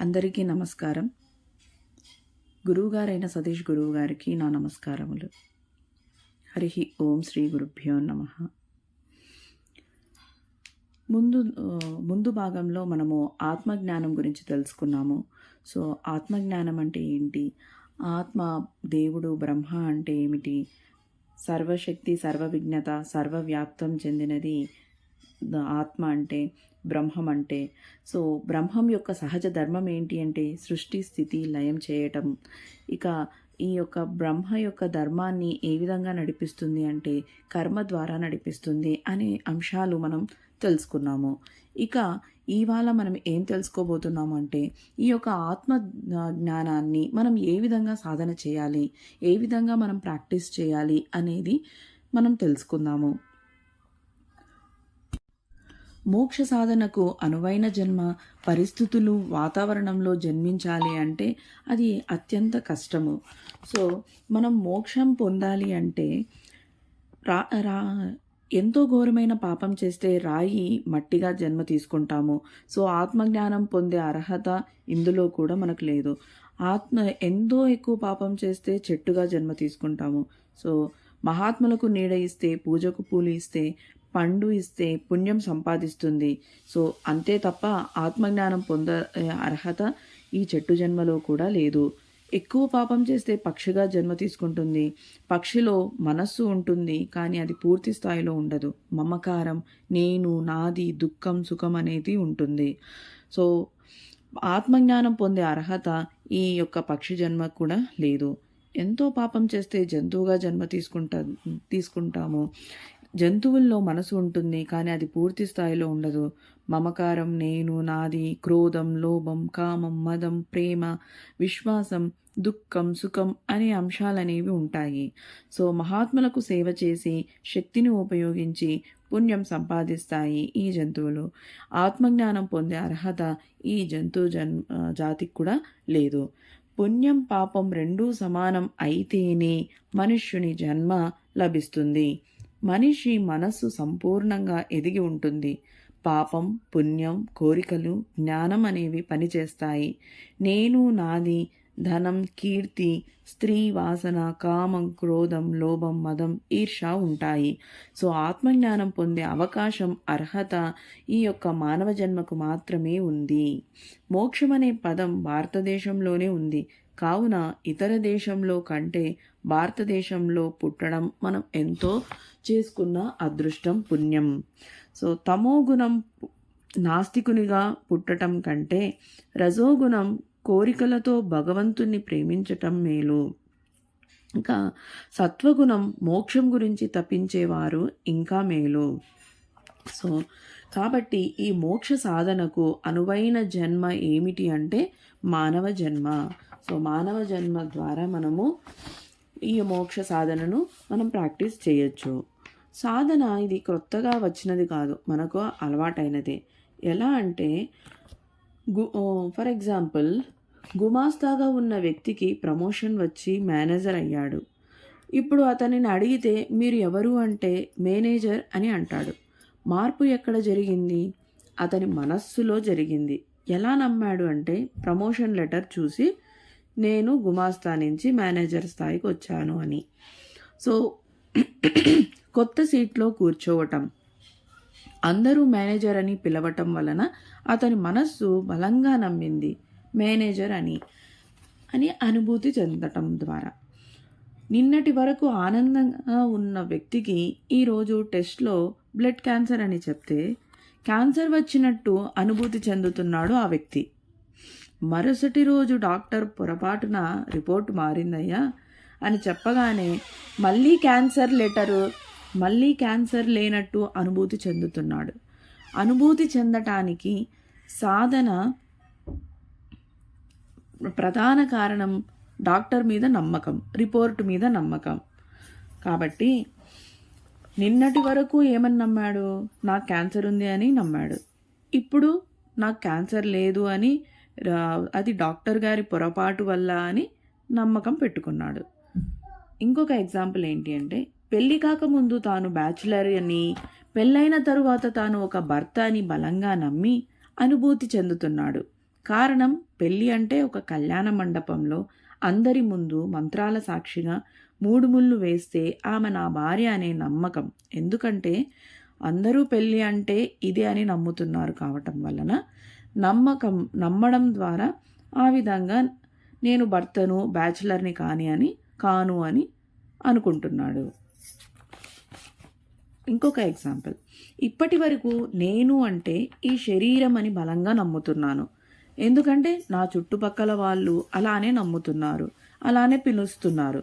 అందరికీ నమస్కారం. గురువుగారైన సతీష్ గురువు గారికి నా నమస్కారములు. హరి ఓం శ్రీ గురుభ్యో నమ. ముందు ముందు భాగంలో మనము ఆత్మజ్ఞానం గురించి తెలుసుకున్నాము. సో ఆత్మజ్ఞానం అంటే ఏంటి? ఆత్మ దేవుడు బ్రహ్మ అంటే ఏమిటి? సర్వశక్తి సర్వవిజ్ఞత సర్వవ్యాప్తం చెందినది ఆత్మ అంటే బ్రహ్మం అంటే. సో బ్రహ్మం యొక్క సహజ ధర్మం ఏంటి అంటే సృష్టి స్థితి లయం చేయటం. ఇక ఈ యొక్క బ్రహ్మ యొక్క ధర్మాన్ని ఏ విధంగా నడిపిస్తుంది అంటే కర్మ ద్వారా నడిపిస్తుంది అనే అంశాలు మనం తెలుసుకున్నాము. ఇక ఇవాళ మనం ఏం తెలుసుకోబోతున్నాము అంటే ఈ యొక్క ఆత్మ జ్ఞానాన్ని మనం ఏ విధంగా సాధన చేయాలి ఏ విధంగా మనం ప్రాక్టీస్ చేయాలి అనేది మనం తెలుసుకుందాము. మోక్ష సాధనకు అనువైన జన్మ పరిస్థితులు వాతావరణంలో జన్మించాలి అంటే అది అత్యంత కష్టము. సో మనం మోక్షం పొందాలి అంటే రా రా ఎంతో ఘోరమైన పాపం చేస్తే రాయి మట్టిగా జన్మ తీసుకుంటాము. సో ఆత్మజ్ఞానం పొందే అర్హత ఇందులో కూడా మనకు లేదు. ఆత్మ ఎంతో ఎక్కువ పాపం చేస్తే చెట్టుగా జన్మ తీసుకుంటాము. సో మహాత్ములకు నీడ ఇస్తే పూజకు పూలు ఇస్తే పండు ఇస్తే పుణ్యం సంపాదిస్తుంది. సో అంతే తప్ప ఆత్మజ్ఞానం పొంద అర్హత ఈ చెట్టు జన్మలో కూడా లేదు. ఎక్కువ పాపం చేస్తే పక్షిగా జన్మ తీసుకుంటుంది. పక్షిలో మనస్సు ఉంటుంది కానీ అది పూర్తి స్థాయిలో ఉండదు. మమకారం నేను నాది దుఃఖం సుఖం అనేది ఉంటుంది. సో ఆత్మజ్ఞానం పొందే అర్హత ఈ యొక్క పక్షి జన్మ కూడా లేదు. ఎంతో పాపం చేస్తే జంతువుగా జన్మ తీసుకుంటా తీసుకుంటాము. జంతువుల్లో మనసు ఉంటుంది కానీ అది పూర్తి స్థాయిలో ఉండదు. మమకారం నేను నాది క్రోధం లోభం కామం మదం ప్రేమ విశ్వాసం దుఃఖం సుఖం అనే అంశాలనేవి ఉంటాయి. సో మహాత్ములకు సేవ చేసి శక్తిని ఉపయోగించి పుణ్యం సంపాదిస్తాయి ఈ జంతువులు. ఆత్మజ్ఞానం పొందే అర్హత ఈ జంతు జన్ జాతికి కూడా లేదు. పుణ్యం పాపం రెండూ సమానం అయితేనే మనుష్యుని జన్మ లభిస్తుంది. మనిషి మనస్సు సంపూర్ణంగా ఎదిగి ఉంటుంది. పాపం పుణ్యం కోరికలు జ్ఞానం అనేవి పనిచేస్తాయి. నేను నాది ధనం కీర్తి స్త్రీ వాసన కామం క్రోధం లోభం మదం ఈర్ష ఉంటాయి. సో ఆత్మజ్ఞానం పొందే అవకాశం అర్హత ఈ యొక్క మానవ జన్మకు మాత్రమే ఉంది. మోక్షం అనే పదం భారతదేశంలోనే ఉంది. కావున ఇతర దేశంలో కంటే భారతదేశంలో పుట్టడం మనం ఎంతో చేసుకున్న అదృష్టం పుణ్యం. సో తమోగుణం నాస్తికునిగా పుట్టటం కంటే రజోగుణం కోరికలతో భగవంతుణ్ణి ప్రేమించటం మేలు. ఇంకా సత్వగుణం మోక్షం గురించి తప్పించేవారు ఇంకా మేలు. సో కాబట్టి ఈ మోక్ష సాధనకు అనువైన జన్మ ఏమిటి అంటే మానవ జన్మ. సో మానవ జన్మ ద్వారా మనము ఈ మోక్ష సాధనను మనం ప్రాక్టీస్ చేయొచ్చు. సాధన ఇది క్రొత్తగా వచ్చినది కాదు మనకు అలవాటైనదే. ఎలా అంటే గు ఫర్ ఎగ్జాంపుల్ గుమాస్తాగా ఉన్న వ్యక్తికి ప్రమోషన్ వచ్చి మేనేజర్ అయ్యాడు. ఇప్పుడు అతనిని అడిగితే మీరు ఎవరు అంటే మేనేజర్ అని అంటాడు. మార్పు ఎక్కడ జరిగింది? అతని మనస్సులో జరిగింది. ఎలా నమ్మాడు అంటే ప్రమోషన్ లెటర్ చూసి నేను గుమాస్తా నుంచి మేనేజర్ స్థాయికి వచ్చాను అని. సో కొత్త సీట్లో కూర్చోవటం. అందరూ మేనేజర్ అని పిలవటం వలన అతని మనస్సు బలంగా నమ్మింది మేనేజర్ అని అని అనుభూతి చెందటం ద్వారా. నిన్నటి వరకు ఆనందంగా ఉన్న వ్యక్తికి ఈరోజు టెస్ట్లో బ్లడ్ క్యాన్సర్ అని చెప్తే క్యాన్సర్ వచ్చినట్టు అనుభూతి చెందుతున్నాడు ఆ వ్యక్తి. మరుసటి రోజు డాక్టర్ పొరపాటున రిపోర్ట్ మారిందయ్యా అని చెప్పగానే మళ్ళీ క్యాన్సర్ లెటరు మళ్ళీ క్యాన్సర్ లేనట్టు అనుభూతి చెందుతున్నాడు. అనుభూతి చెందటానికి సాధన ప్రధాన కారణం డాక్టర్ మీద నమ్మకం రిపోర్ట్ మీద నమ్మకం. కాబట్టి నిన్నటి వరకు ఏమని నమ్మాడు? నాకు క్యాన్సర్ ఉంది అని నమ్మాడు. ఇప్పుడు నాకు క్యాన్సర్ లేదు అని అది డాక్టర్ గారి పొరపాటు వల్ల అని నమ్మకం పెట్టుకున్నాడు. ఇంకొక ఎగ్జాంపుల్ ఏంటి అంటే పెళ్ళి కాకముందు తాను బ్యాచులర్ అని పెళ్ళైన తరువాత తాను ఒక భర్త అని బలంగా నమ్మి అనుభూతి చెందుతున్నాడు. కారణం పెళ్ళి అంటే ఒక కళ్యాణ మండపంలో అందరి ముందు మంత్రాల సాక్షిగా మూడు ముళ్ళు వేస్తే ఆమె నా భార్య అనే నమ్మకం. ఎందుకంటే అందరూ పెళ్ళి అంటే ఇదే అని నమ్ముతున్నారు కావటం వలన నమ్మకం నమ్మడం ద్వారా ఆ విధంగా నేను భర్తను బ్యాచులర్ని కాని అని కాను అని అనుకుంటున్నాడు. ఇంకొక ఎగ్జాంపుల్. ఇప్పటి వరకు నేను అంటే ఈ శరీరం అని బలంగా నమ్ముతున్నాను. ఎందుకంటే నా చుట్టుపక్కల వాళ్ళు అలానే నమ్ముతున్నారు అలానే పిలుస్తున్నారు.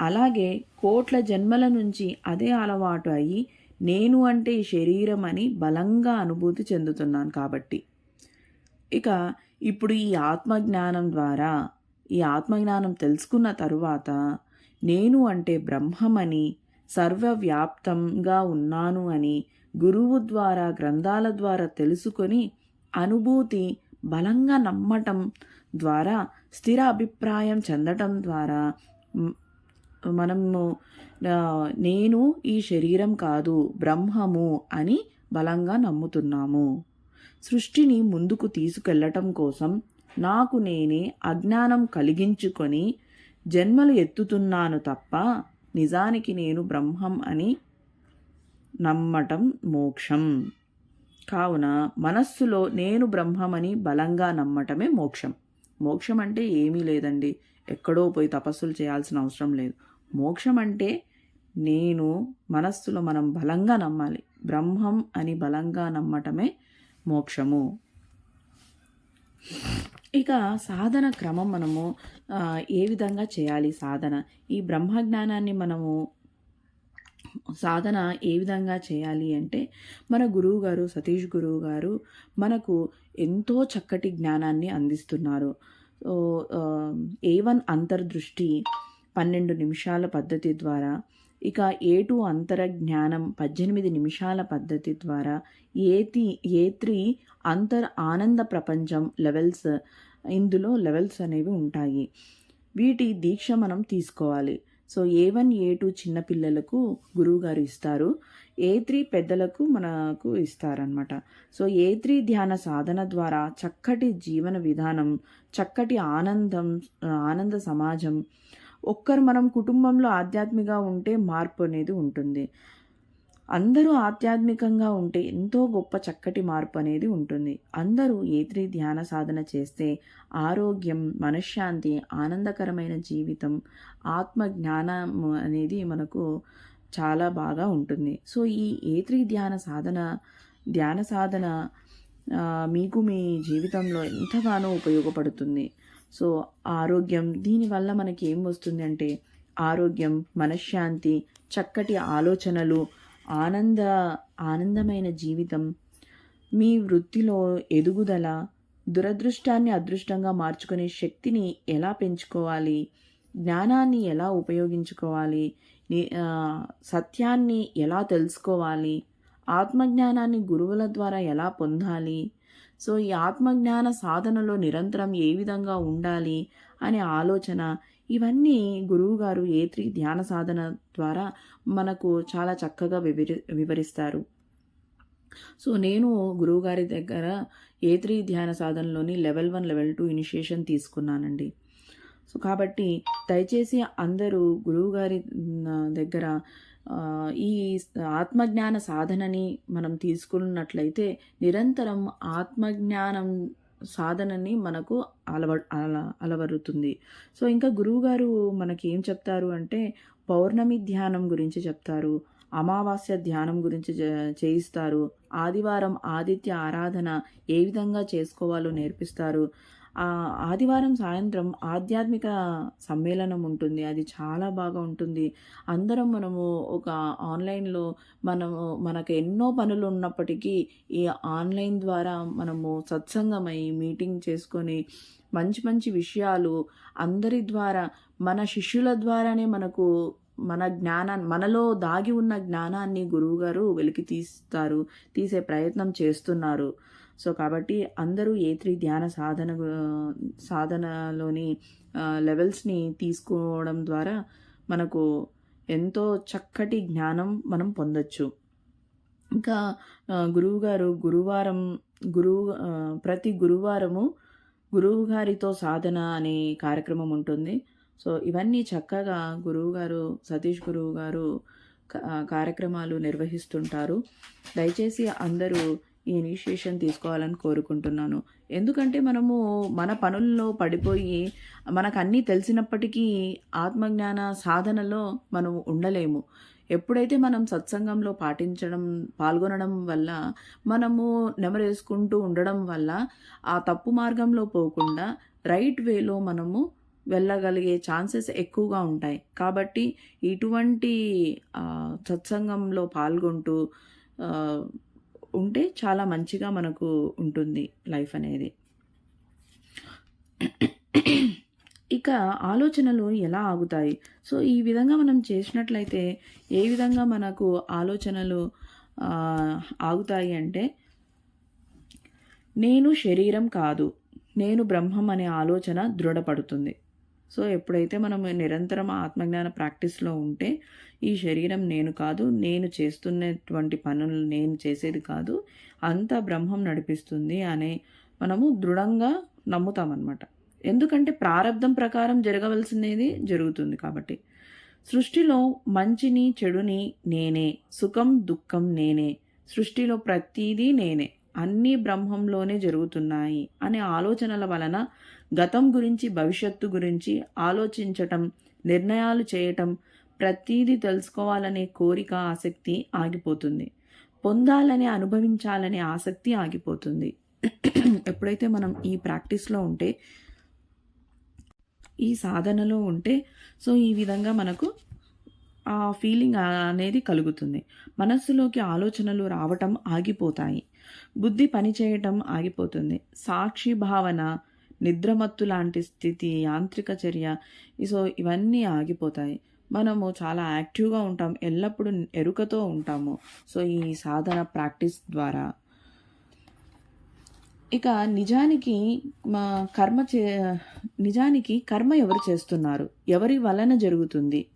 అలాగే కోట్ల జన్మల నుంచి అదే అలవాటు అయ్యి నేను అంటే ఈ శరీరం అని బలంగా అనుభూతి చెందుతున్నాను కాబట్టి. ఇక ఇప్పుడు ఈ ఆత్మజ్ఞానం ద్వారా ఈ ఆత్మజ్ఞానం తెలుసుకున్న తరువాత నేను అంటే బ్రహ్మమని సర్వవ్యాప్తంగా ఉన్నాను అని గురువు ద్వారా గ్రంథాల ద్వారా తెలుసుకొని అనుభూతి బలంగా నమ్మటం ద్వారా స్థిర అభిప్రాయం చెందటం ద్వారా మనము నేను ఈ శరీరం కాదు బ్రహ్మము అని బలంగా నమ్ముతున్నాము. సృష్టిని ముందుకు తీసుకెళ్ళటం కోసం నాకు నేనే అజ్ఞానం కలిగించుకొని జన్మలు ఎత్తుతున్నాను తప్ప నిజానికి నేను బ్రహ్మం అని నమ్మటం మోక్షం. కావున మనస్సులో నేను బ్రహ్మమని బలంగా నమ్మటమే మోక్షం. మోక్షం అంటే ఏమీ లేదండి. ఎక్కడో పోయి తపస్సులు చేయాల్సిన అవసరం లేదు. మోక్షం అంటే నేను మనస్సులో మనం బలంగా నమ్మాలి. బ్రహ్మం అని బలంగా నమ్మటమే మోక్షము. ఇక సాధన క్రమం మనము ఏ విధంగా చేయాలి సాధన? ఈ బ్రహ్మజ్ఞానాన్ని మనము సాధన ఏ విధంగా చేయాలి అంటే మన గురువు గారు సతీష్ గురువు గారు మనకు ఎంతో చక్కటి జ్ఞానాన్ని అందిస్తున్నారు. ఏ వన్ అంతర్దృష్టి పన్నెండు నిమిషాల పద్ధతి ద్వారా ఇక ఏ టూ అంతర జ్ఞానం పద్దెనిమిది నిమిషాల పద్ధతి ద్వారా ఏతి ఏ త్రీ అంతర్ ఆనంద ప్రపంచం లెవెల్స్ ఇందులో లెవెల్స్ అనేవి ఉంటాయి. వీటి దీక్ష మనం తీసుకోవాలి. So A one A two చిన్నపిల్లలకు గురువుగారు ఇస్తారు. ఏ త్రీ పెద్దలకు మనకు ఇస్తారనమాట సో ఏ త్రీ ధ్యాన సాధన ద్వారా చక్కటి జీవన విధానం చక్కటి ఆనందం ఆనంద సమాజం ఒక్కరు మనం కుటుంబంలో ఆధ్యాత్మిక ఉంటే మార్పు అనేది ఉంటుంది. అందరూ ఆధ్యాత్మికంగా ఉంటే ఎంతో గొప్ప చక్కటి మార్పు అనేది ఉంటుంది. అందరూ ఏత్రి ధ్యాన సాధన చేస్తే ఆరోగ్యం మనశ్శాంతి ఆనందకరమైన జీవితం ఆత్మ జ్ఞానం అనేది మనకు చాలా బాగా ఉంటుంది. సో ఈ ఏత్రి ధ్యాన సాధన ధ్యాన సాధన మీకు మీ జీవితంలో ఎంతగానో ఉపయోగపడుతుంది. సో ఆరోగ్యం దీనివల్ల మనకి ఏం వస్తుంది అంటే ఆరోగ్యం మనశ్శాంతి చక్కటి ఆలోచనలు ఆనంద ఆనందమైన జీవితం మీ వృత్తిలో ఎదుగుదల దురదృష్టాన్ని అదృష్టంగా మార్చుకునే శక్తిని ఎలా పెంచుకోవాలి జ్ఞానాన్ని ఎలా ఉపయోగించుకోవాలి సత్యాన్ని ఎలా తెలుసుకోవాలి ఆత్మజ్ఞానాన్ని గురువుల ద్వారా ఎలా పొందాలి సో ఈ ఆత్మజ్ఞాన సాధనలో నిరంతరం ఏ విధంగా ఉండాలి అనే ఆలోచన ఇవన్నీ గురువుగారు ఏ త్రీ ధ్యాన సాధన ద్వారా మనకు చాలా చక్కగా వివరి వివరిస్తారు. సో నేను గురువుగారి దగ్గర ఏ త్రీ ధ్యాన సాధనలోని level one level two initiation తీసుకున్నానండి. సో కాబట్టి దయచేసి అందరూ గురువుగారి దగ్గర ఈ ఆత్మజ్ఞాన సాధనని మనం తీసుకున్నట్లయితే నిరంతరం ఆత్మజ్ఞానం సాధనని మనకు అలవ అల అలవరుతుంది. సో ఇంకా గురువుగారు మనకి ఏం చెప్తారు అంటే పౌర్ణమి ధ్యానం గురించి చెప్తారు అమావాస్య ధ్యానం గురించి చేయిస్తారు ఆదివారం ఆదిత్య ఆరాధన ఏ విధంగా చేసుకోవాలో నేర్పిస్తారు ఆదివారం సాయంత్రం ఆధ్యాత్మిక సమ్మేళనం ఉంటుంది. అది చాలా బాగా ఉంటుంది. అందరం మనము ఒక ఆన్లైన్లో మనము మనకు ఎన్నో పనులు ఉన్నప్పటికీ ఈ ఆన్లైన్ ద్వారా మనము సత్సంగమై మీటింగ్ చేసుకొని మంచి మంచి విషయాలు అందరి ద్వారా మన శిష్యుల ద్వారానే మనకు మన జ్ఞానాన్ని మనలో దాగి ఉన్న జ్ఞానాన్ని గురువుగారు వెలికి తీస్తారు తీసే ప్రయత్నం చేస్తున్నారు. సో కాబట్టి అందరూ ఏ త్రీ ధ్యాన సాధన సాధనలోని లెవెల్స్ని తీసుకోవడం ద్వారా మనకు ఎంతో చక్కటి జ్ఞానం మనం పొందొచ్చు. ఇంకా గురువుగారు గురువారం గురువు ప్రతి గురువారము గురువు గారితో సాధన అనే కార్యక్రమం ఉంటుంది. సో ఇవన్నీ చక్కగా గురువు గారు సతీష్ గురువు గారు క- కార్యక్రమాలు నిర్వహిస్తుంటారు. దయచేసి అందరూ ఈ ఇనిషియేషన్ తీసుకోవాలని కోరుకుంటున్నాను. ఎందుకంటే మనము మన పనుల్లో పడిపోయి మనకు అన్నీ తెలిసినప్పటికీ ఆత్మజ్ఞాన సాధనలో మనం ఉండలేము. ఎప్పుడైతే మనం సత్సంగంలో పాటించడం పాల్గొనడం వల్ల మనము నెమరేసుకుంటూ ఉండడం వల్ల ఆ తప్పు మార్గంలో పోకుండా రైట్ వేలో మనము వెళ్ళగలిగే ఛాన్సెస్ ఎక్కువగా ఉంటాయి. కాబట్టి ఇటువంటి సత్సంగంలో పాల్గొంటూ ఉంటే చాలా మంచిగా మనకు ఉంటుంది లైఫ్ అనేది. ఇక ఆలోచనలు ఎలా ఆగుతాయి? సో ఈ విధంగా మనం చేసినట్లయితే ఏ విధంగా మనకు ఆలోచనలు ఆగుతాయి అంటే నేను శరీరం కాదు నేను బ్రహ్మం అనే ఆలోచన దృఢపడుతుంది. సో ఎప్పుడైతే మనం నిరంతరం ఆత్మజ్ఞాన ప్రాక్టీస్లో ఉంటే ఈ శరీరం నేను కాదు నేను చేస్తున్నటువంటి పనులు నేను చేసేది కాదు అంతా బ్రహ్మం నడిపిస్తుంది అనే మనము దృఢంగా నమ్ముతామన్నమాట. ఎందుకంటే ప్రారంధం ప్రకారం జరగవలసినది జరుగుతుంది కాబట్టి. సృష్టిలో మంచిని చెడుని నేనే సుఖం దుఃఖం నేనే సృష్టిలో ప్రతిదీ నేనే అన్నీ బ్రహ్మంలోనే జరుగుతున్నాయి అనే ఆలోచనల వలన గతం గురించి భవిష్యత్తు గురించి ఆలోచించటం నిర్ణయాలు చేయటం ప్రతీది తెలుసుకోవాలనే కోరిక ఆసక్తి ఆగిపోతుంది. పొందాలని అనుభవించాలనే ఆసక్తి ఆగిపోతుంది. ఎప్పుడైతే మనం ఈ ప్రాక్టీస్లో ఉంటే ఈ సాధనలో ఉంటే సో ఈ విధంగా మనకు ఆ ఫీలింగ్ అనేది కలుగుతుంది. మనస్సులోకి ఆలోచనలు రావటం ఆగిపోతాయి. బుద్ధి పనిచేయటం ఆగిపోతుంది. సాక్షి భావన నిద్రమత్తు లాంటి స్థితి యాంత్రిక చర్య సో ఇవన్నీ ఆగిపోతాయి. మనము చాలా యాక్టివ్గా ఉంటాం. ఎల్లప్పుడూ ఎరుకతో ఉంటాము. సో ఈ సాధన ప్రాక్టీస్ ద్వారా. ఇక నిజానికి మా కర్మ చే నిజానికి కర్మ ఎవరు చేస్తున్నారు? ఎవరి వలన జరుగుతుంది?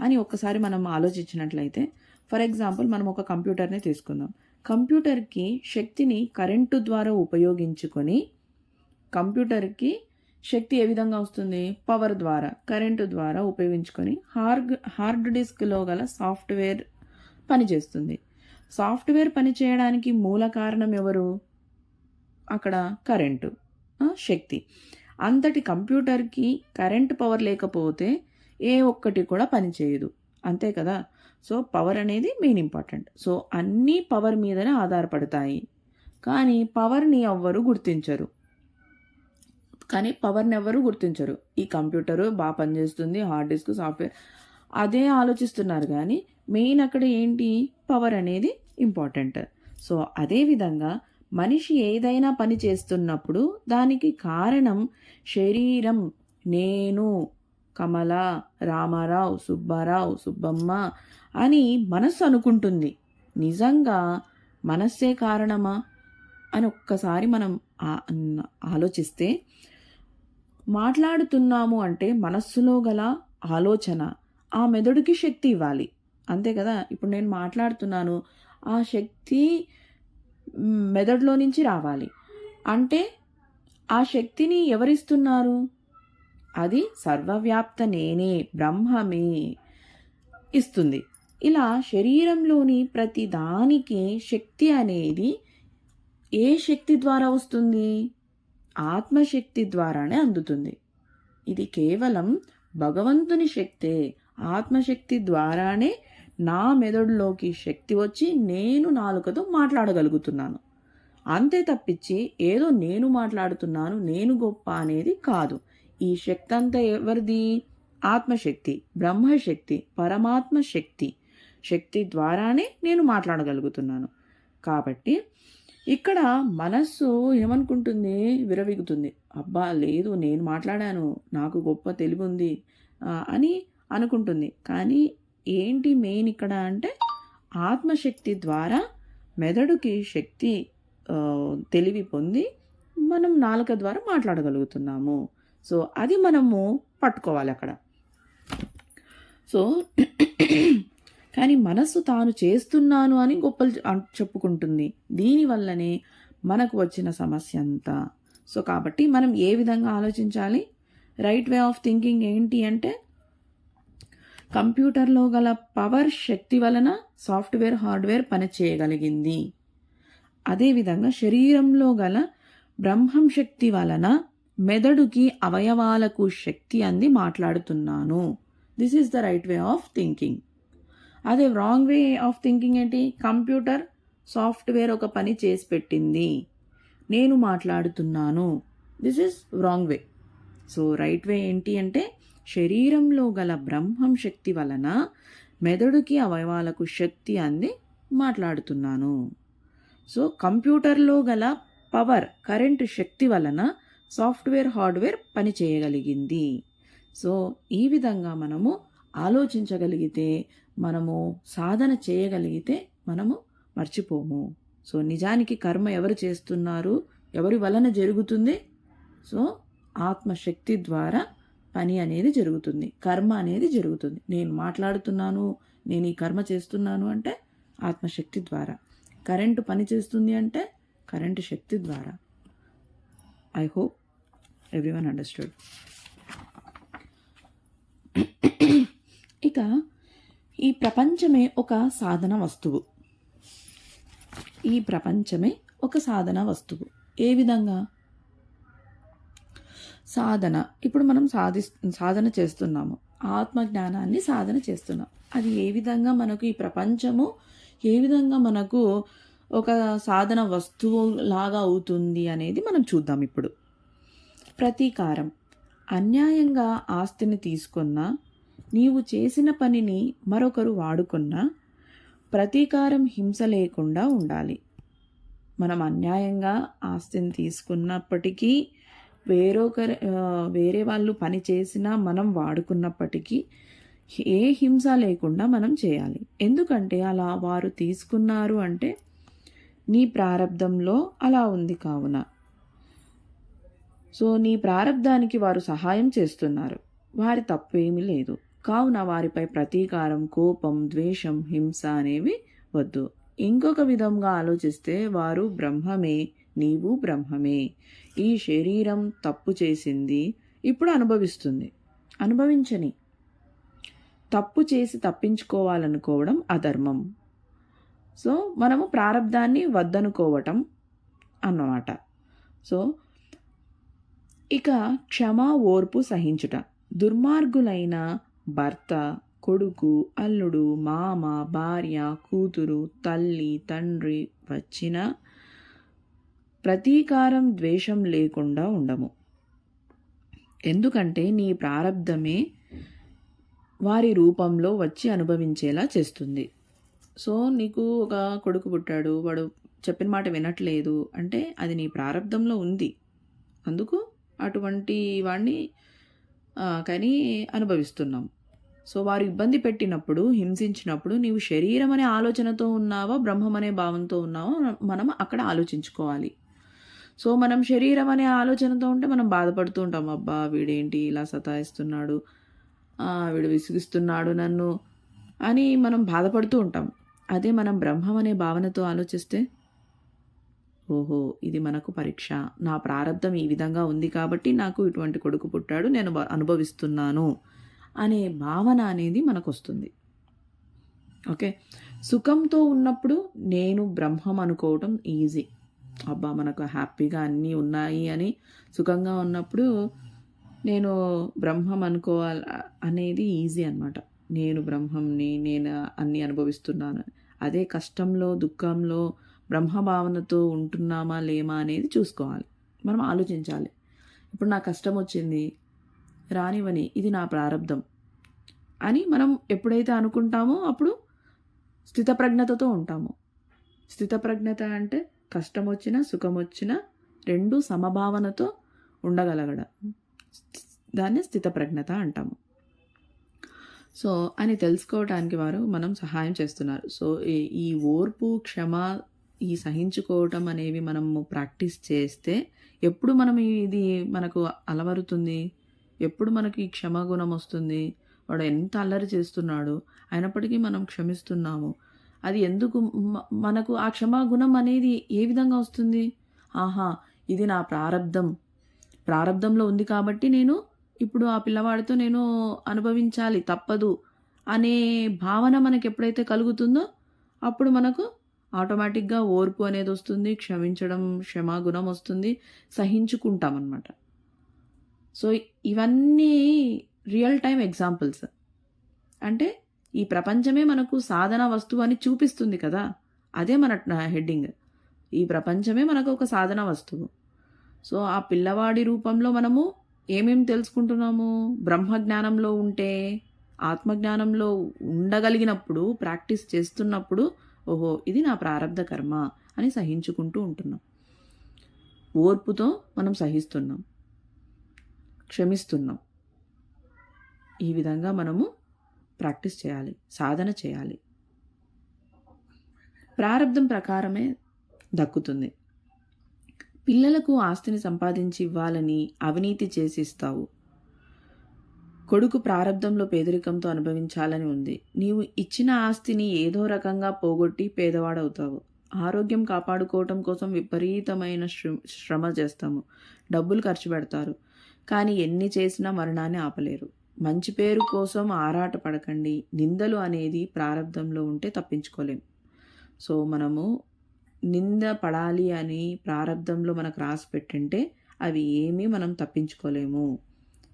అని ఒక్కసారి మనం ఆలోచించినట్లయితే ఫర్ ఎగ్జాంపుల్ మనం ఒక కంప్యూటర్ని తీసుకుందాం. కంప్యూటర్కి శక్తిని కరెంటు ద్వారా ఉపయోగించుకొని కంప్యూటర్కి శక్తి ఏ విధంగా వస్తుంది? పవర్ ద్వారా కరెంటు ద్వారా ఉపయోగించుకొని హార్డ్ హార్డ్ డిస్క్లో గల సాఫ్ట్వేర్ పనిచేస్తుంది సాఫ్ట్వేర్ పనిచేయడానికి మూల కారణం ఎవరు? అక్కడ కరెంటు శక్తి. అంతటి కంప్యూటర్కి కరెంట్ పవర్ లేకపోతే ఏ ఒక్కటి కూడా పనిచేయదు అంతే కదా? సో పవర్ అనేది మెయిన్ ఇంపార్టెంట్ సో అన్నీ పవర్ మీదనే ఆధారపడతాయి. కానీ పవర్ని ఎవ్వరు గుర్తించరు. కానీ పవర్ని ఎవరు గుర్తించరు. ఈ కంప్యూటరు బాగా పనిచేస్తుంది హార్డ్ డిస్క్ సాఫ్ట్వేర్ అదే ఆలోచిస్తున్నారు కానీ మెయిన్ అక్కడ ఏంటి? పవర్ అనేది ఇంపార్టెంట్ సో అదేవిధంగా మనిషి ఏదైనా పని చేస్తున్నప్పుడు దానికి కారణం శరీరం. నేను కమల రామారావు సుబ్బారావు సుబ్బమ్మ అని మనస్సు అనుకుంటుంది. నిజంగా మనస్సే కారణమా? అని ఒక్కసారి మనం ఆలోచిస్తే మాట్లాడుతున్నాము అంటే మనస్సులో గల ఆలోచన ఆ మెదడుకి శక్తి ఇవ్వాలి. అంతే కదా? ఇప్పుడు నేను మాట్లాడుతున్నాను ఆ శక్తి మెదడులో నుంచి రావాలి. అంటే ఆ శక్తిని ఎవరిస్తున్నారు? అది సర్వవ్యాప్త నేనే బ్రహ్మమే ఇస్తుంది. ఇలా శరీరంలోని ప్రతి దానికి శక్తి అనేది ఏ శక్తి ద్వారా వస్తుంది? ఆత్మశక్తి ద్వారానే అందుతుంది. ఇది కేవలం భగవంతుని శక్తే. ఆత్మశక్తి ద్వారానే నా మెదడులోకి శక్తి వచ్చి నేను నాలుకతో మాట్లాడగలుగుతున్నాను. అంతే తప్పించి ఏదో నేను మాట్లాడుతున్నాను నేను గొప్ప అనేది కాదు. ఈ శక్తి అంతా ఎవరిది? ఆత్మశక్తి బ్రహ్మశక్తి పరమాత్మ శక్తి శక్తి ద్వారానే నేను మాట్లాడగలుగుతున్నాను. కాబట్టి ఇక్కడ మనస్సు ఏమనుకుంటుంది? విరవిగుతుంది. అబ్బా లేదు నేను మాట్లాడాను. నాకు గొప్ప తెలివి ఉంది అని అనుకుంటుంది. కానీ ఏంటి మెయిన్ ఇక్కడ అంటే ఆత్మశక్తి ద్వారా మెదడుకి శక్తి తెలివి పొంది మనం నాలుక ద్వారా మాట్లాడగలుగుతున్నాము. సో అది మనము పట్టుకోవాలి అక్కడ. సో కానీ మనస్సు తాను చేస్తున్నాను అని గొప్పలు చెప్పుకుంటుంది. దీనివల్లనే మనకు వచ్చిన సమస్య అంతా. సో కాబట్టి మనం ఏ విధంగా ఆలోచించాలి? రైట్ వే ఆఫ్ థింకింగ్ ఏంటి అంటే కంప్యూటర్లో గల పవర్ శక్తి వలన సాఫ్ట్వేర్ హార్డ్వేర్ పనిచేయగలిగింది అదేవిధంగా శరీరంలో గల బ్రహ్మం శక్తి వలన మెదడుకి అవయవాలకు శక్తి అంది మాట్లాడుతున్నాను. This is the right way of thinking అదే రాంగ్ వే ఆఫ్ థింకింగ్ ఏంటి? కంప్యూటర్ సాఫ్ట్వేర్ ఒక పని చేసి పెట్టింది. నేను మాట్లాడుతున్నాను. This is wrong way so right way ఏంటి అంటే శరీరంలో గల బ్రహ్మం శక్తి వలన మెదడుకి అవయవాలకు శక్తి అంది మాట్లాడుతున్నాను. సో కంప్యూటర్లో గల పవర్ కరెంటు శక్తి వలన సాఫ్ట్వేర్ హార్డ్వేర్ పని చేయగలిగింది. సో ఈ విధంగా మనము ఆలోచించగలిగితే మనము సాధన చేయగలిగితే మనము మర్చిపోము. సో నిజానికి కర్మ ఎవరు చేస్తున్నారు ఎవరి వలన జరుగుతుంది? సో ఆత్మశక్తి ద్వారా పని అనేది జరుగుతుంది కర్మ అనేది జరుగుతుంది. నేను మాట్లాడుతున్నాను నేను ఈ కర్మ చేస్తున్నాను అంటే ఆత్మశక్తి ద్వారా. కరెంటు పని చేస్తుంది అంటే కరెంటు శక్తి ద్వారా. ఐ హోప్ ఎవ్రీవన్ అండర్స్టూడ్ ఇక ఈ ప్రపంచమే ఒక సాధన వస్తువు. ఈ ప్రపంచమే ఒక సాధన వస్తువు. ఏ విధంగా? సాధన. ఇప్పుడు మనం సాధి సాధన చేస్తున్నాము. ఆత్మ జ్ఞానాన్ని సాధన చేస్తున్నాం. అది ఏ విధంగా మనకు ఈ ప్రపంచము ఏ విధంగా మనకు ఒక సాధన వస్తువు లాగా అవుతుంది అనేది మనం చూద్దాం ఇప్పుడు. ప్రతీకారం. అన్యాయంగా ఆస్తిని తీసుకున్నా నీవు చేసిన పనిని మరొకరు వాడుకున్నా ప్రతీకారం హింస లేకుండా ఉండాలి. మనం అన్యాయంగా ఆస్తిని తీసుకున్నప్పటికీ వేరొకరి వేరే వాళ్ళు పని చేసినా మనం వాడుకున్నప్పటికీ ఏ హింస లేకుండా మనం చేయాలి. ఎందుకంటే అలా వారు తీసుకున్నారు అంటే నీ ప్రారంధంలో అలా ఉంది కావున. సో నీ ప్రారంధానికి వారు సహాయం చేస్తున్నారు. వారి తప్పేమీ లేదు. కావున వారిపై ప్రతీకారం కోపం ద్వేషం హింస అనేవి వద్దు. ఇంకొక విధంగా ఆలోచిస్తే వారు బ్రహ్మమే నీవు బ్రహ్మమే. ఈ శరీరం తప్పు చేసింది ఇప్పుడు అనుభవిస్తుంది. అనుభవించని. తప్పు చేసి తప్పించుకోవాలనుకోవడం అధర్మం. సో మనము ప్రారంధాన్ని వద్దనుకోవటం అన్నమాట. సో ఇక క్షమ ఓర్పు సహించుట. దుర్మార్గులైన భర్త కొడుకు అల్లుడు మామ భార్య కూతురు తల్లి తండ్రి వచ్చిన ప్రతీకారం ద్వేషం లేకుండా ఉండము. ఎందుకంటే నీ ప్రారంధమే వారి రూపంలో వచ్చి అనుభవించేలా చేస్తుంది. సో నీకు ఒక కొడుకు పుట్టాడు వాడు చెప్పిన మాట వినట్లేదు అంటే అది నీ ప్రారంధంలో ఉంది. అందుకు అటువంటి వాడిని కానీ అనుభవిస్తున్నాం. సో వారు ఇబ్బంది పెట్టినప్పుడు హింసించినప్పుడు నీవు శరీరం అనే ఆలోచనతో ఉన్నావా బ్రహ్మం అనే భావంతో ఉన్నావా మనం అక్కడ ఆలోచించుకోవాలి. సో మనం శరీరం అనే ఆలోచనతో ఉంటే మనం బాధపడుతూ ఉంటాం. అబ్బా వీడేంటి ఇలా సతాయిస్తున్నాడు? వీడు విసిగిస్తున్నాడు నన్ను అని మనం బాధపడుతూ ఉంటాం. అదే మనం బ్రహ్మం అనే భావనతో ఆలోచిస్తే ఓహో ఇది మనకు పరీక్ష. నా ప్రారంధం ఈ విధంగా ఉంది కాబట్టి నాకు ఇటువంటి కొడుకు పుట్టాడు నేను బ- అనుభవిస్తున్నాను. అనే భావన అనేది మనకు వస్తుంది ఓకే? సుఖంతో ఉన్నప్పుడు నేను బ్రహ్మం అనుకోవటం ఈజీ. అబ్బా మనకు హ్యాపీగా అన్నీ ఉన్నాయి అని సుఖంగా ఉన్నప్పుడు నేను బ్రహ్మం అనుకోవాలి అనేది ఈజీ అన్నమాట. నేను బ్రహ్మంని నేను అన్నీ అనుభవిస్తున్నాను. అదే కష్టంలో దుఃఖంలో బ్రహ్మభావనతో ఉంటున్నామా లేమా అనేది చూసుకోవాలి. మనం ఆలోచించాలి. ఇప్పుడు నా కష్టం వచ్చింది. రానివని ఇది నా ప్రారంధం అని మనం ఎప్పుడైతే అనుకుంటామో అప్పుడు స్థితప్రజ్ఞతతో ఉంటాము. స్థితప్రజ్ఞత అంటే కష్టం వచ్చినా సుఖం వచ్చినా రెండు సమభావనతో ఉండగలగడం. దాన్ని స్థితప్రజ్ఞత అంటాము. సో అని తెలుసుకోవటానికి వారు మనం సహాయం చేస్తున్నారు. సో ఈ- ఈ ఓర్పు క్షమ ఈ సహించుకోవటం అనేవి మనము ప్రాక్టీస్ చేస్తే ఎప్పుడు మనం ఇది మనకు అలవరుతుంది? ఎప్పుడు మనకి క్షమాగుణం వస్తుంది? వాడు ఎంత అల్లరి చేస్తున్నాడు? అయినప్పటికీ మనం క్షమిస్తున్నాము. అది ఎందుకు మనకు ఆ క్షమాగుణం అనేది ఏ విధంగా వస్తుంది? ఆహా ఇది నా ప్రారంధం. ప్రారంధంలో ఉంది కాబట్టి నేను ఇప్పుడు ఆ పిల్లవాడితో నేను అనుభవించాలి. తప్పదు అనే భావన మనకి ఎప్పుడైతే కలుగుతుందో అప్పుడు మనకు ఆటోమేటిక్గా ఓర్పు అనేది వస్తుంది. క్షమించడం క్షమాగుణం వస్తుంది. సహించుకుంటాం అన్నమాట సో ఇవన్నీ రియల్ టైం ఎగ్జాంపుల్స్. అంటే ఈ ప్రపంచమే మనకు సాధన వస్తువు అని చూపిస్తుంది కదా అదే మన హెడ్డింగ్. ఈ ప్రపంచమే మనకు ఒక సాధన వస్తువు. సో ఆ పిల్లవాడి రూపంలో మనము ఏమేమి తెలుసుకుంటున్నాము? బ్రహ్మజ్ఞానంలో ఉంటే ఆత్మజ్ఞానంలో ఉండగలిగినప్పుడు ప్రాక్టీస్ చేస్తున్నప్పుడు ఓహో ఇది నా ప్రారంధ కర్మ అని సహించుకుంటూ ఉంటున్నాం. ఓర్పుతో మనం సహిస్తున్నాం. క్షమిస్తున్నాం. ఈ విధంగా మనము ప్రాక్టీస్ చేయాలి సాధన చేయాలి. ప్రారంధం ప్రకారమే దక్కుతుంది. పిల్లలకు ఆస్తిని సంపాదించి ఇవ్వాలని అవినీతి చేసి ఇస్తావు కొడుకు ప్రారంధంలో పేదరికంతో అనుభవించాలని ఉంది. నీవు ఇచ్చిన ఆస్తిని ఏదో రకంగా పోగొట్టి పేదవాడవుతావు. ఆరోగ్యం కాపాడుకోవటం కోసం విపరీతమైన శ్రమ చేస్తాము. డబ్బులు ఖర్చు పెడతారు. కానీ ఎన్ని చేసినా మరణాన్ని ఆపలేరు. మంచి పేరు కోసం ఆరాట పడకండి. నిందలు అనేది ప్రారంధంలో ఉంటే తప్పించుకోలేం. సో మనము నింద పడాలి అని ప్రారంధంలో మనకు రాసి పెట్టింటే అవి ఏమీ మనం తప్పించుకోలేము.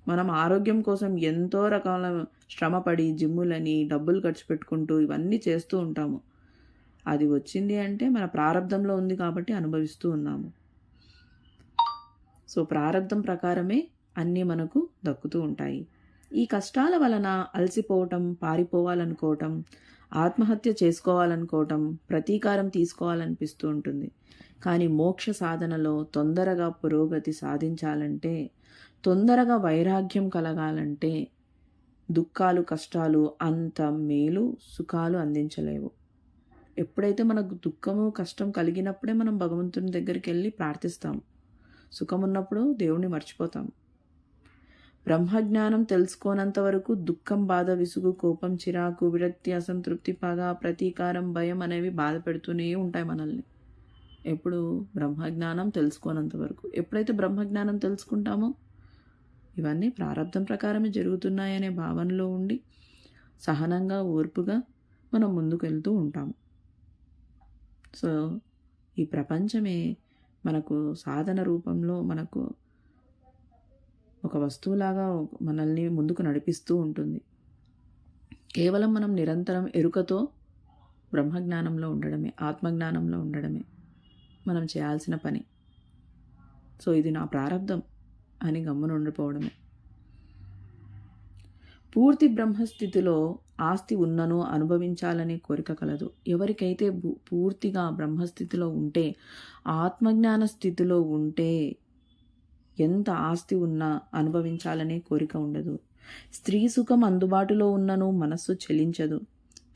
మనం ఆరోగ్యం కోసం ఎంతో రకాల శ్రమపడి జిమ్ములని డబ్బులు ఖర్చు పెట్టుకుంటూ ఇవన్నీ చేస్తూ ఉంటాము. అది వచ్చింది అంటే మన ప్రారంధంలో ఉంది కాబట్టి అనుభవిస్తూ ఉన్నాము. సో ప్రారంధం ప్రకారమే అన్నీ మనకు దక్కుతూ ఉంటాయి. ఈ కష్టాల వలన అలసిపోవటం పారిపోవాలనుకోవటం ఆత్మహత్య చేసుకోవాలనుకోవటం ప్రతీకారం తీసుకోవాలనిపిస్తూ ఉంటుంది. కానీ మోక్ష సాధనలో తొందరగా పురోగతి సాధించాలంటే తొందరగా వైరాగ్యం కలగాలంటే దుఃఖాలు కష్టాలు అంత మేలు సుఖాలు అందించలేవు. ఎప్పుడైతే మనకు దుఃఖము కష్టం కలిగినప్పుడే మనం భగవంతుని దగ్గరికి వెళ్ళి ప్రార్థిస్తాం. సుఖం ఉన్నప్పుడు దేవుణ్ణి మర్చిపోతాం. బ్రహ్మజ్ఞానం తెలుసుకోనంత వరకు దుఃఖం బాధ విసుగు కోపం చిరాకు విరక్తి అసంతృప్తి పగ ప్రతీకారం భయం అనేవి బాధ పెడుతూనే ఉంటాయి మనల్ని. ఎప్పుడు బ్రహ్మజ్ఞానం తెలుసుకోనంత వరకు. ఎప్పుడైతే బ్రహ్మజ్ఞానం తెలుసుకుంటామో ఇవన్నీ ప్రారంభం ప్రకారమే జరుగుతున్నాయనే భావనలో ఉండి సహనంగా ఓర్పుగా మనం ముందుకు వెళ్తూ ఉంటాము. సో ఈ ప్రపంచమే మనకు సాధన రూపంలో మనకు ఒక వస్తువులాగా మనల్ని ముందుకు నడిపిస్తూ ఉంటుంది. కేవలం మనం నిరంతరం ఎరుకతో బ్రహ్మజ్ఞానంలో ఉండడమే ఆత్మజ్ఞానంలో ఉండడమే మనం చేయాల్సిన పని. సో ఇది నా ప్రారంధం అని గమ్మున ఉండిపోవడమే పూర్తి బ్రహ్మస్థితిలో ఆస్తి ఉన్నను అనుభవించాలనే కోరిక కలదు. ఎవరికైతే పూర్తిగా బ్రహ్మస్థితిలో ఉంటే ఆత్మజ్ఞాన స్థితిలో ఉంటే ఎంత ఆస్తి ఉన్నా అనుభవించాలనే కోరిక ఉండదు. స్త్రీ సుఖం అందుబాటులో ఉన్నను మనస్సు చెలించదు.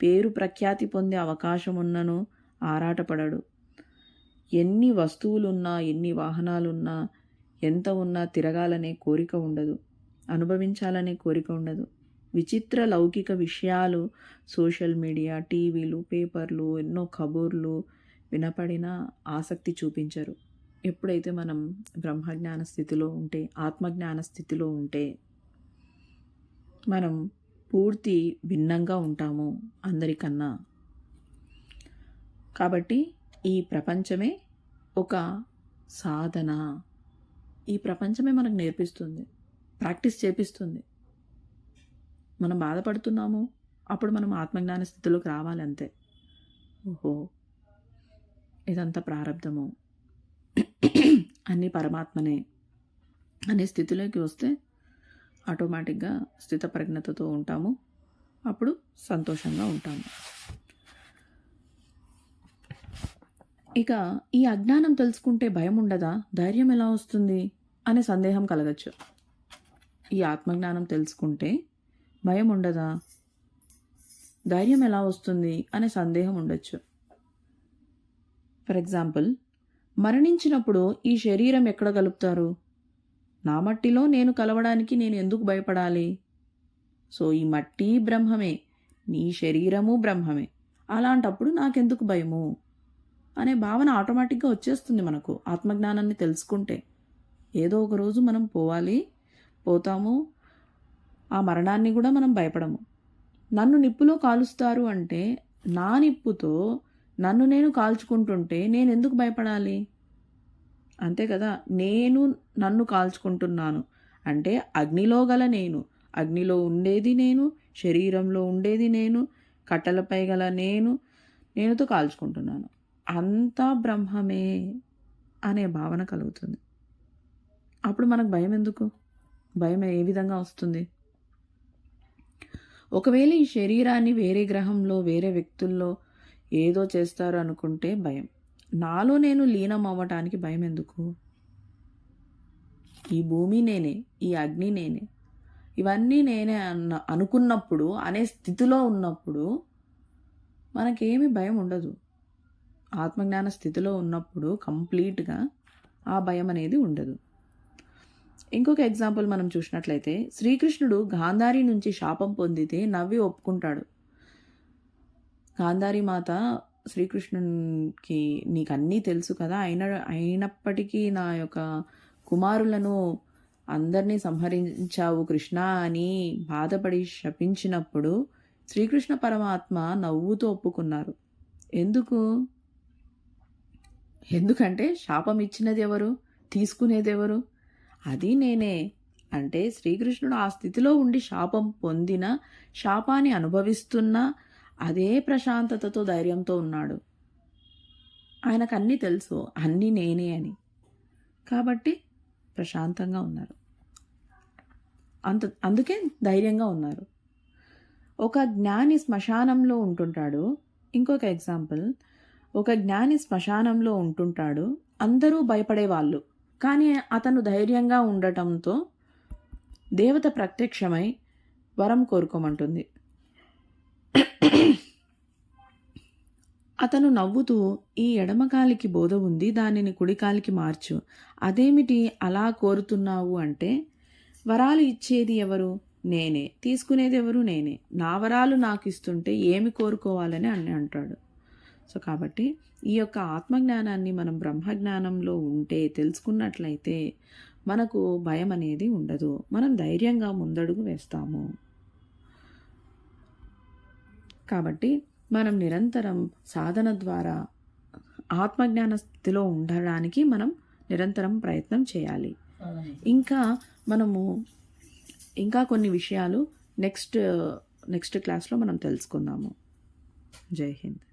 పేరు ప్రఖ్యాతి పొందే అవకాశం ఉన్నను ఆరాటపడడు. ఎన్ని వస్తువులున్నా ఎన్ని వాహనాలున్నా ఎంత ఉన్నా తిరగాలనే కోరిక ఉండదు. అనుభవించాలనే కోరిక ఉండదు. విచిత్ర లౌకిక విషయాలు సోషల్ మీడియా టీవీలు పేపర్లు ఎన్నో కబుర్లు వినపడినా ఆసక్తి చూపించరు. ఎప్పుడైతే మనం బ్రహ్మజ్ఞాన స్థితిలో ఉంటే ఆత్మజ్ఞాన స్థితిలో ఉంటే మనం పూర్తి భిన్నంగా ఉంటాము అందరికన్నా. కాబట్టి ఈ ప్రపంచమే ఒక సాధన. ఈ ప్రపంచమే మనకు నేర్పిస్తుంది ప్రాక్టీస్ చేపిస్తుంది. మనం బాధపడుతున్నాము అప్పుడు మనం ఆత్మజ్ఞాన స్థితిలోకి రావాలి అంతే. ఓహో ఇదంతా ప్రారంధము అన్ని పరమాత్మనే అనే స్థితిలోకి వస్తే ఆటోమేటిక్గా స్థితప్రజ్ఞతతో ఉంటాము. అప్పుడు సంతోషంగా ఉంటాము. ఇక ఈ అజ్ఞానం తెలుసుకుంటే భయం ఉండదా? ధైర్యం ఎలా వస్తుంది? అనే సందేహం కలగచ్చు. ఈ ఆత్మజ్ఞానం తెలుసుకుంటే భయం ఉండదా? ధైర్యం ఎలా వస్తుంది? అనే సందేహం ఉండొచ్చు. ఫర్ ఎగ్జాంపుల్ మరణించినప్పుడు ఈ శరీరం ఎక్కడ కలుపుతారు? నా మట్టిలో నేను కలవడానికి నేను ఎందుకు భయపడాలి? సో ఈ మట్టి బ్రహ్మమే. నీ శరీరము బ్రహ్మమే. అలాంటప్పుడు నాకెందుకు భయము? అనే భావన ఆటోమేటిక్గా వచ్చేస్తుంది మనకు ఆత్మజ్ఞానాన్ని తెలుసుకుంటే. ఏదో ఒక రోజు మనం పోవాలి పోతాము ఆ మరణాన్ని కూడా మనం భయపడము. నన్ను నిప్పులో కాలుస్తారు అంటే నా నిప్పుతో నన్ను నేను కాల్చుకుంటుంటే నేను ఎందుకు భయపడాలి? అంతే కదా నేను నన్ను కాల్చుకుంటున్నాను. అంటే అగ్నిలో గల నేను అగ్నిలో ఉండేది నేను శరీరంలో ఉండేది నేను కట్టెలపై గల నేను నేనుతో కాల్చుకుంటున్నాను. అంతా బ్రహ్మమే అనే భావన కలుగుతుంది. అప్పుడు మనకు భయం ఎందుకు? భయం ఏ విధంగా వస్తుంది? ఒకవేళ ఈ శరీరాన్ని వేరే గ్రహంలో వేరే వ్యక్తుల్లో ఏదో చేస్తారు అనుకుంటే భయం. నాలో నేను లీనం అవ్వటానికి భయం ఎందుకు ఈ భూమి నేనే ఈ అగ్ని నేనే. ఇవన్నీ నేనే అన్న అనుకున్నప్పుడు అనే స్థితిలో ఉన్నప్పుడు మనకేమి భయం ఉండదు. ఆత్మజ్ఞాన స్థితిలో ఉన్నప్పుడు కంప్లీట్గా ఆ భయం అనేది ఉండదు. ఇంకొక ఎగ్జాంపుల్ మనం చూసినట్లయితే శ్రీకృష్ణుడు గాంధారి నుంచి శాపం పొందితే నవ్వి ఒప్పుకుంటాడు. గాంధారి మాత శ్రీకృష్ణునికి నీకు అన్నీ తెలుసు కదా. అయిన అయినప్పటికీ నా యొక్క కుమారులను అందరినీ సంహరించావు కృష్ణ అని బాధపడి శపించినప్పుడు శ్రీకృష్ణ పరమాత్మ నవ్వుతూ ఒప్పుకున్నారు. ఎందుకు? ఎందుకంటే శాపం ఇచ్చినది ఎవరు? తీసుకునేది ఎవరు అది నేనే. అంటే శ్రీకృష్ణుడు ఆ స్థితిలో ఉండి శాపం పొందిన శాపాన్ని అనుభవిస్తున్నా అదే ప్రశాంతతతో ధైర్యంతో ఉన్నాడు. ఆయనకు అన్నీ తెలుసు అన్నీ నేనే అని. కాబట్టి ప్రశాంతంగా ఉన్నారు. అంత అందుకే ధైర్యంగా ఉన్నారు. ఒక జ్ఞాని శ్మశానంలో ఉంటుంటాడు. ఇంకొక ఎగ్జాంపుల్ ఒక జ్ఞాని శ్మశానంలో ఉంటుంటాడు. అందరూ భయపడేవాళ్ళు కానీ అతను ధైర్యంగా ఉండటంతో దేవత ప్రత్యక్షమై వరం కోరుకోమంటుంది. అతను నవ్వుతూ ఈ ఎడమకాలికి బోధ ఉంది దానిని కుడికాలికి మార్చు. అదేమిటి అలా కోరుతున్నావు అంటే వరాలు ఇచ్చేది ఎవరు? నేనే. తీసుకునేది ఎవరు? నేనే. నా వరాలు నాకు ఇస్తుంటే ఏమి కోరుకోవాలని అని అంటాడు. సో కాబట్టి ఈ యొక్క ఆత్మజ్ఞానాన్ని మనం బ్రహ్మజ్ఞానంలో ఉంటే తెలుసుకున్నట్లయితే మనకు భయం అనేది ఉండదు. మనం ధైర్యంగా ముందడుగు వేస్తాము. కాబట్టి మనం నిరంతరం సాధన ద్వారా ఆత్మజ్ఞాన స్థితిలో ఉండడానికి మనం నిరంతరం ప్రయత్నం చేయాలి. ఇంకా మనము ఇంకా కొన్ని విషయాలు నెక్స్ట్ నెక్స్ట్ క్లాస్లో మనం తెలుసుకుందాము. జై హింద్.